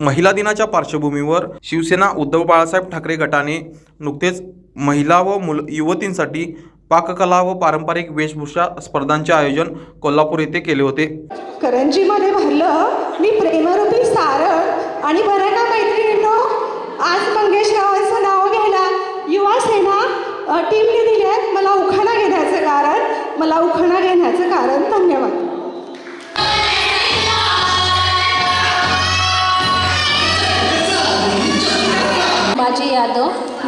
महिला दिनाच्या पार्श्वभूमीवर शिवसेना उद्धव बाळासाहेब ठाकरे गटाने नुकतेच महिला व मुल युवतींसाठी पाककला व पारंपरिक वेशभूषा स्पर्धांचे आयोजन कोल्हापूर येथे केले होते. करंजीमध्ये भरलं मी प्रेमरूपी सारण आणि बरं का मैत्रिणींनो आज मंगेश रावांचं नाव घ्यायला युवा सेना अ, टीमने दिले मला उखाणा घेण्याचं कारण मला उखाणा घेण्याचं कारण धन्यवाद.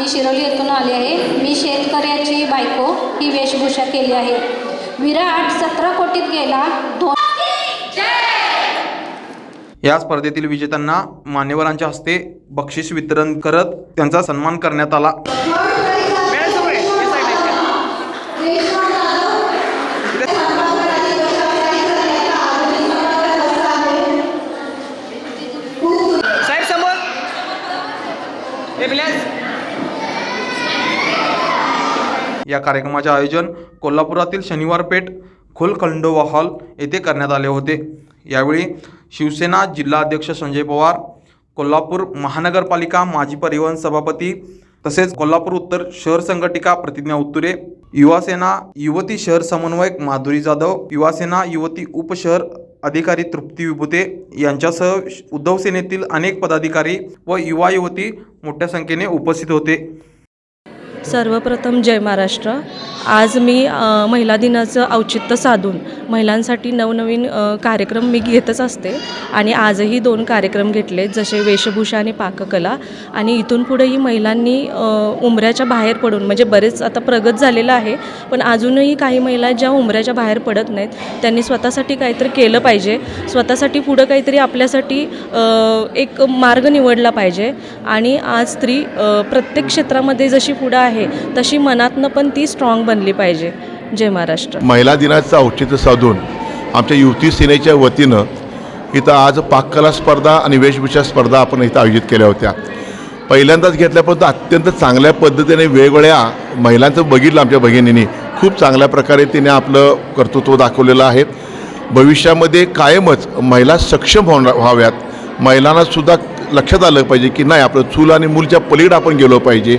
शिरोली येथून आले आहे. मी शेतकऱ्याची बायको ही वेशभूषा केली आहे. विराट सतरा कोटीत गेला. दोन या स्पर्धेतील विजेत्यांना मान्यवरांच्या हस्ते बक्षीस वितरण करत त्यांचा सन्मान करण्यात आला. साहेब समोर हे प्लीज या कार्यक्रमाचे आयोजन कोल्हापुरातील शनिवार पेठ खोलखंडोबा हॉल येथे करण्यात आले होते. यावेळी शिवसेना जिल्हाध्यक्ष संजय पवार कोल्हापूर महानगरपालिका माजी परिवहन सभापती तसेच कोल्हापूर उत्तर शहर संघटिका प्रतिज्ञा उत्तुरे युवासेना युवती शहर समन्वयक माधुरी जाधव युवासेना युवती उपशहर अधिकारी तृप्ती विभुते यांच्यासह उद्धव सेनेतील अनेक पदाधिकारी व युवा युवती मोठ्या संख्येने उपस्थित होते. सर्वप्रथम जय महाराष्ट्र. आज मी महिला दिनाचं औचित्य साधून महिलांसाठी नवनवीन कार्यक्रम मी घेतच असते आणि आजही दोन कार्यक्रम घेतले जसे वेशभूषा आणि पाककला. आणि इथून पुढेही महिलांनी उमऱ्याच्या बाहेर पडून म्हणजे बरेच आता प्रगत झालेलं आहे पण अजूनही काही महिला ज्या उमऱ्याच्या बाहेर पडत नाहीत त्यांनी स्वतःसाठी काहीतरी केलं पाहिजे. स्वतःसाठी पुढं काहीतरी आपल्यासाठी एक मार्ग निवडला पाहिजे. आणि आज स्त्री प्रत्येक क्षेत्रामध्ये जशी पुढं आहे तशी मनातनं पण ती स्ट्रॉंग बनली पाहिजे. जय महाराष्ट्र. महिला दिनाचं औचित्य साधून आमच्या युती सेनेच्या वतीनं इथं आज पाककला स्पर्धा आणि वेशभूषा स्पर्धा आपण इथं आयोजित केल्या होत्या. पहिल्यांदाच घेतल्यापर्यंत अत्यंत चांगल्या पद्धतीने वेगवेगळ्या महिलांचं बघितलं आमच्या भगिनींनी. खूप चांगल्या प्रकारे तिने आपलं कर्तृत्व दाखवलेलं आहे. भविष्यामध्ये कायमच महिला सक्षम होणार व्हाव्यात. महिलांनासुद्धा लक्षात आलं पाहिजे की नाही आपलं चूल आणि मूलच्या पलीकडे आपण गेलो पाहिजे.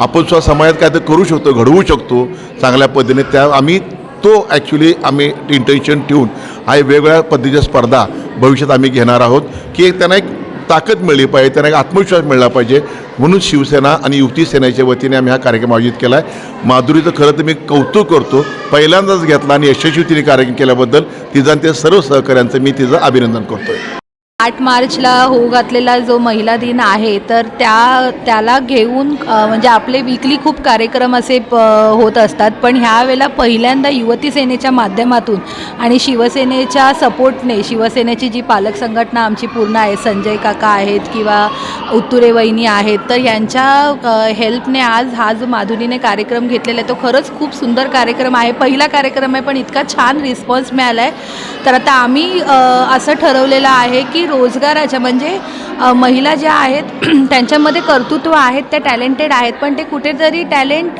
आपण सुद्धा समाजात काय तर करू शकतो घडवू शकतो. चांगल्या पद्धतीने त्या आम्ही तो ॲक्च्युली आम्ही इंटेन्शन ठेवून हा वेगवेगळ्या पद्धतीच्या स्पर्धा भविष्यात आम्ही घेणार आहोत की त्यांना एक ताकद मिळली पाहिजे त्यांना एक आत्मविश्वास मिळला पाहिजे. म्हणून शिवसेना आणि युवती सेनेच्या वतीने आम्ही हा कार्यक्रम आयोजित केला आहे माधुरीचं खरं तर मी कौतुक करतो पहिल्यांदाच घेतला आणि यशस्वी तिने कार्यक्रम केल्याबद्दल तिचं आणि सर्व सहकाऱ्यांचं मी तिचं अभिनंदन करतो आहे आठ मार्चला होऊ घातलेला जो महिला दिन आहे तर त्या त्याला घेऊन म्हणजे आपले विकली खूप कार्यक्रम असे प होत असतात. पण ह्यावेळेला पहिल्यांदा युवती सेनेच्या माध्यमातून आणि शिवसेनेच्या सपोर्टने शिवसेनेची जी पालक संघटना आमची पूर्ण आहे संजय काका आहेत किंवा उत्तुरे वहिनी आहेत तर यांच्या हेल्पने आज हा जो माधुरीने कार्यक्रम घेतलेला आहे तो खरंच खूप सुंदर कार्यक्रम आहे. पहिला कार्यक्रम आहे पण इतका छान रिस्पॉन्स मिळाला आहे तर आता आम्ही असं ठरवलेलं आहे की रोजगाराच्या म्हणजे महिला ज्या आहेत त्यांच्यामध्ये कर्तृत्व आहेत त्या टॅलेंटेड आहेत पण ते कुठेतरी टॅलेंट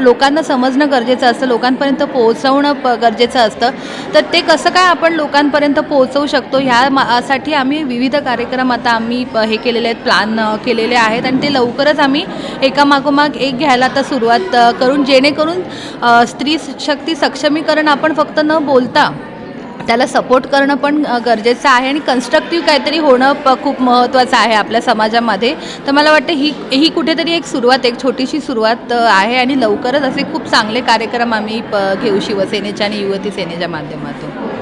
लोकांना समजणं गरजेचं असतं लोकांपर्यंत पोहोचवणं प गरजेचं असतं. तर ते कसं काय आपण लोकांपर्यंत पोहोचवू शकतो? ह्या मा- साठी आम्ही विविध कार्यक्रम आता आम्ही प- हे केलेले आहेत प्लॅन केलेले आहेत आणि ते लवकरच आम्ही एकामागोमाग एक घ्यायला आता सुरुवात करून जेणेकरून स्त्री शक्ती सक्षमीकरण आपण फक्त न बोलता त्याला सपोर्ट करणं पण गरजेचं आहे आणि कन्स्ट्रक्टिव्ह काहीतरी होणं प खूप महत्त्वाचं आहे आपल्या समाजामध्ये. तर मला वाटतं ही ही कुठेतरी एक सुरुवात एक छोटीशी सुरुवात आहे आणि लवकरच असे खूप चांगले कार्यक्रम आम्ही प घेऊ शिवसेनेच्या आणि युवती सेनेच्या माध्यमातून.